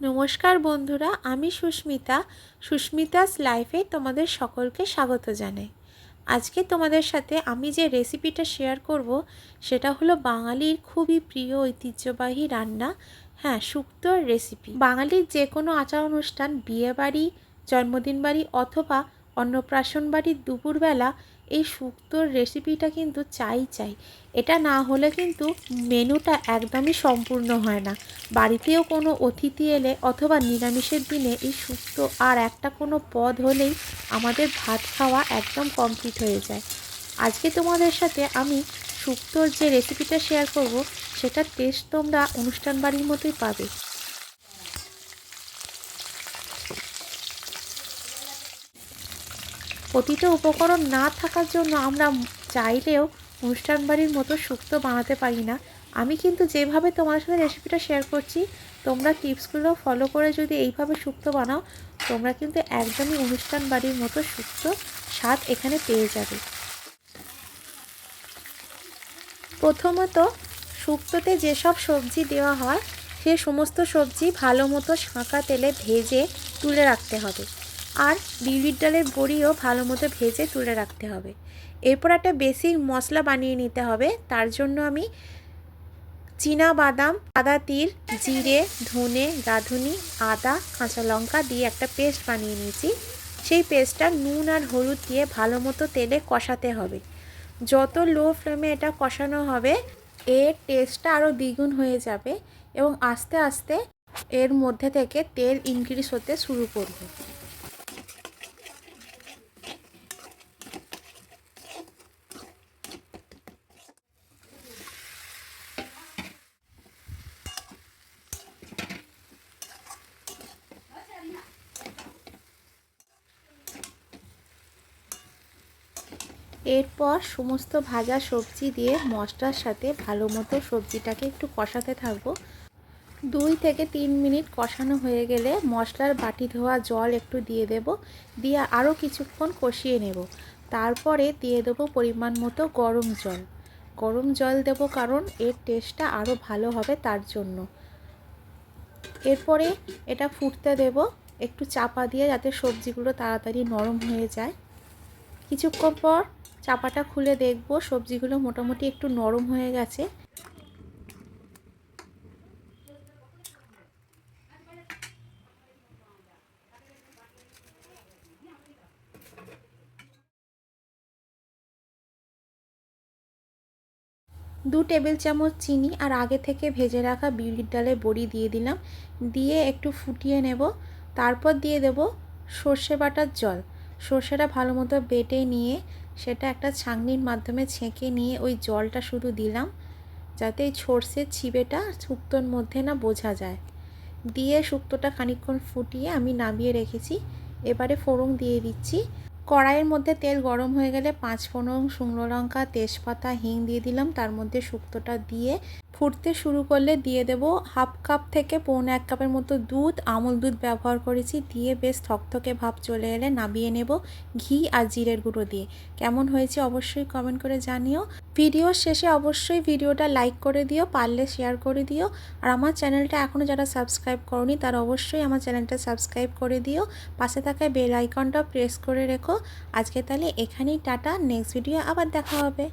নমস্কার বন্ধুরা, আমি সুস্মিতা, সুস্মিতাস লাইফে তোমাদের সকলকে স্বাগত জানাই। আজকে তোমাদের সাথে আমি যে রেসিপিটা শেয়ার করব, সেটা হলো বাঙালির খুবই প্রিয় ঐতিহ্যবাহী রান্না হ্যাঁ শুক্তোর রেসিপি বাঙালির যে কোনো আচার অনুষ্ঠান, বিয়েবাড়ি জন্মদিন বাড়ি অথবা অন্নপ্রাশন বাড়ির দুপুরবেলা এই শুক্তোর রেসিপিটা কিন্তু চাই চাই। এটা না হলে কিন্তু মেনুটা একদমই সম্পূর্ণ হয় না। বাড়িতেও কোনো অতিথি এলে অথবা নিরামিষের দিনে এই শুক্তো আর একটা কোনো পদ হলেই আমাদের ভাত খাওয়া একদম কমপ্লিট হয়ে যায়। আজকে তোমাদের সাথে আমি শুক্তোর যে রেসিপিটা শেয়ার করব সেটার টেস্ট তোমরা অনুষ্ঠান বাড়ির মতোই পাবে। প্রতিটা উপকরণ না থাকার জন্য আমরা চাইলেও অনুষ্ঠান বাড়ির মতো শুক্তো বানাতে পারি না। আমি কিন্তু যেভাবে তোমার সাথে রেসিপিটা শেয়ার করছি, তোমরা টিপসগুলো ফলো করে যদি এইভাবে শুক্তো বানাও, তোমরা কিন্তু একদমই অনুষ্ঠান বাড়ির মতো শুক্তো স্বাদ এখানে পেয়ে যাবে। প্রথমত শুক্তোতে যেসব সবজি দেওয়া হয়, সে সমস্ত সবজি ভালো মতো শাঁকা তেলে ভেজে তুলে রাখতে হবে। আর বিউলির ডালের বড়িও ভালো মতো ভেজে তুলে রাখতে হবে। এরপর একটা বেসিক মশলা বানিয়ে নিতে হবে। তার জন্য আমি চীনা বাদাম আদা, তিল, জিরে, ধনে রাঁধুনি আদা, কাঁচা লঙ্কা দিয়ে একটা পেস্ট বানিয়ে নিয়েছি। সেই পেস্টটা নুন আর হলুদ দিয়ে ভালো মতো তেলে কষাতে হবে। যত লো ফ্লেমে এটা কষানো হবে, এর টেস্টটা আরও দ্বিগুণ হয়ে যাবে এবং আস্তে আস্তে এর মধ্যে থেকে তেল ইনক্রিজ হতে শুরু করবে। এরপর সমস্ত ভাজা সবজি দিয়ে মশলার সাথে ভালো মতো সবজিটাকে একটু কষাতে থাকব। দুই থেকে তিন মিনিট কষানো হয়ে গেলে মশলার বাটি ধোয়া জল একটু দিয়ে দেব, দিয়ে আরও কিছুক্ষণ কষিয়ে নেব। তারপরে দিয়ে দেবো পরিমাণ মতো গরম জল। গরম জল দেব কারণ এর টেস্টটা আরও ভালো হবে তার জন্য। এরপরে এটা ফুটতে দেব, একটু চাপা দিয়ে যাতে সবজিগুলো তাড়াতাড়ি নরম হয়ে যায়। কিছুক্ষণ পর চাপাটা খুলে দেখব, সবজিগুলো মোটামুটি একটু নরম হয়ে গেছে। দু টেবিল চামচ চিনি আর আগে থেকে ভেজে রাখা বিউলির ডালের বড়ি দিয়ে দিলাম। দিয়ে একটু ফুটিয়ে নেব। তারপর দিয়ে দেব সর্ষে বাটার জল। সর্ষেটা ভালো মতো বেটে নিয়ে সেটা একটা ছাঁকনির মাধ্যমে ছেঁকে নিয়ে ওই জলটা শুধু দিলাম, যাতে এই সর্ষের ছিবেটা শুক্তোর মধ্যে না বোঝা যায়। দিয়ে শুক্তোটা খানিকক্ষণ ফুটিয়ে আমি নামিয়ে রেখেছি। এবারে ফোড়ন দিয়ে দিচ্ছি। কড়াইয়ের মধ্যে তেল গরম হয়ে গেলে পাঁচ ফোড়ন, শুকনো লঙ্কা, তেজপাতা, হিং দিয়ে দিলাম। তার মধ্যে শুক্তোটা দিয়ে ফুটতে শুরু করলে দিয়ে দেব হাফ কাপ থেকে পৌনে এক কাপের মতো দুধ। আমুল দুধ ব্যবহার করেছি, দিয়ে বেশ থকথকে ভাব চলে এলে নামিয়ে নেব ঘি আর জিরের গুঁড়ো দিয়ে। কেমন হয়েছে অবশ্যই কমেন্ট করে জানিও। ভিডিওর শেষে অবশ্যই ভিডিওটা লাইক করে দিও, পারলে শেয়ার করে দিও। আর আমার চ্যানেলটা এখনও যারা সাবস্ক্রাইব করনি, তারা অবশ্যই আমার চ্যানেলটা সাবস্ক্রাইব করে দিও। পাশে থাকা বেল আইকনটা প্রেস করে রেখো। আজকে তাহলে এখানেই টাটা নেক্সট ভিডিও আবার দেখা হবে।